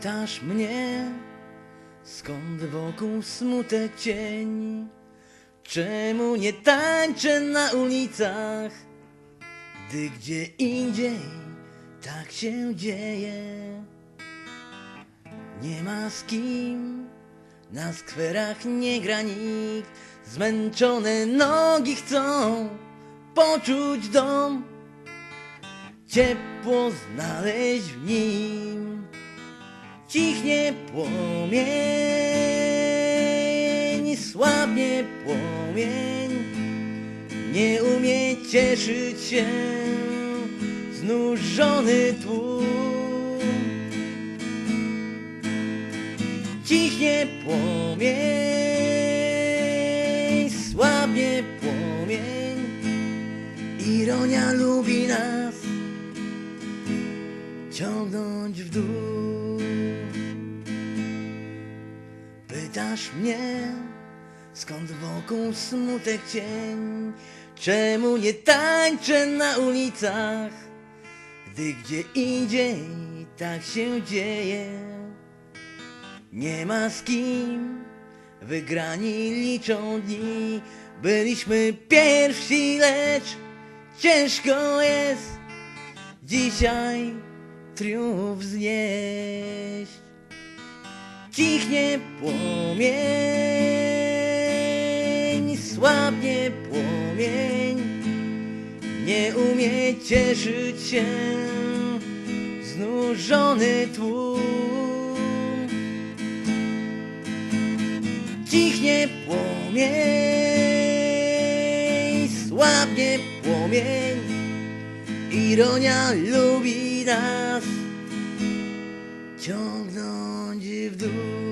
Pytasz mnie, skąd wokół smutek cień? Czemu nie tańczę na ulicach, gdy gdzie indziej tak się dzieje? Nie ma z kim, na skwerach nie gra nikt, zmęczone nogi chcą poczuć dom, ciepło znaleźć w nim. Cichnie płomień, słabnie płomień, nie umie cieszyć się znużony tłum. Cichnie płomień, słabnie płomień, ironia lubi nas ciągnąć w dół. Pytasz mnie, skąd wokół smutek cień? Czemu nie tańczę na ulicach, gdy gdzie indziej tak się dzieje? Nie ma z kim, wygrani liczą dni. Byliśmy pierwsi, lecz ciężko jest dzisiaj triumf znieść. Cichnie płomień, słabnie płomień, nie umie cieszyć się znużony tłum. Cichnie płomień, słabnie płomień, ironia lubi nas. Ciągnąć w dół.